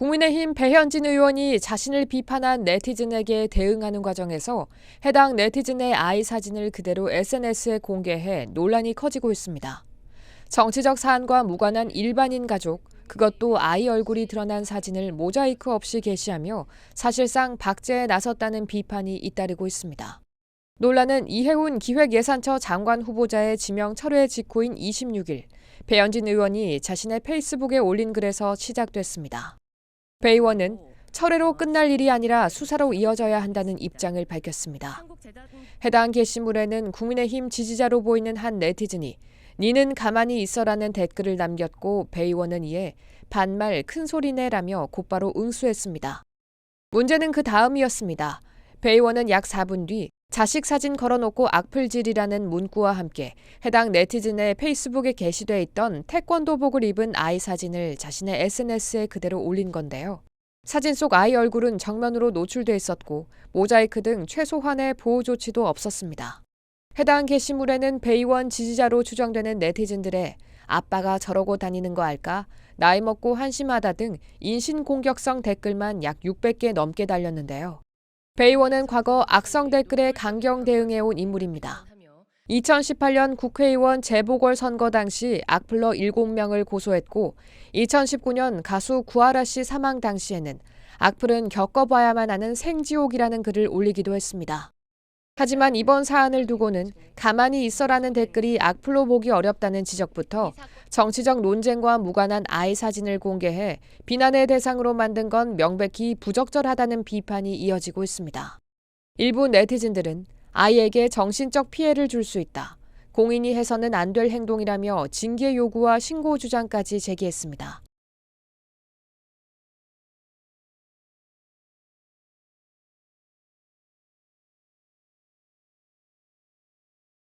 국민의힘 배현진 의원이 자신을 비판한 네티즌에게 대응하는 과정에서 해당 네티즌의 아이 사진을 그대로 SNS에 공개해 논란이 커지고 있습니다. 정치적 사안과 무관한 일반인 가족, 그것도 아이 얼굴이 드러난 사진을 모자이크 없이 게시하며 사실상 박제에 나섰다는 비판이 잇따르고 있습니다. 논란은 이해훈 기획예산처 장관 후보자의 지명 철회 직후인 26일 배현진 의원이 자신의 페이스북에 올린 글에서 시작됐습니다. 배 의원은 철회로 끝날 일이 아니라 수사로 이어져야 한다는 입장을 밝혔습니다. 해당 게시물에는 국민의힘 지지자로 보이는 한 네티즌이 니는 가만히 있어라는 댓글을 남겼고 배 의원은 이에 반말 큰 소리내라며 곧바로 응수했습니다. 문제는 그 다음이었습니다. 배 의원은 약 4분 뒤 자식 사진 걸어놓고 악플질이라는 문구와 함께 해당 네티즌의 페이스북에 게시돼 있던 태권도복을 입은 아이 사진을 자신의 SNS에 그대로 올린 건데요. 사진 속 아이 얼굴은 정면으로 노출돼 있었고 모자이크 등 최소한의 보호 조치도 없었습니다. 해당 게시물에는 배의원 지지자로 추정되는 네티즌들의 아빠가 저러고 다니는 거 알까? 나이 먹고 한심하다 등 인신공격성 댓글만 약 600개 넘게 달렸는데요. 배 의원은 과거 악성 댓글에 강경 대응해온 인물입니다. 2018년 국회의원 재보궐 선거 당시 악플러 7명을 고소했고 2019년 가수 구하라 씨 사망 당시에는 악플은 겪어봐야만 하는 생지옥이라는 글을 올리기도 했습니다. 하지만 이번 사안을 두고는 가만히 있어라는 댓글이 악플로 보기 어렵다는 지적부터 정치적 논쟁과 무관한 아이 사진을 공개해 비난의 대상으로 만든 건 명백히 부적절하다는 비판이 이어지고 있습니다. 일부 네티즌들은 아이에게 정신적 피해를 줄 수 있다. 공인이 해서는 안 될 행동이라며 징계 요구와 신고 주장까지 제기했습니다.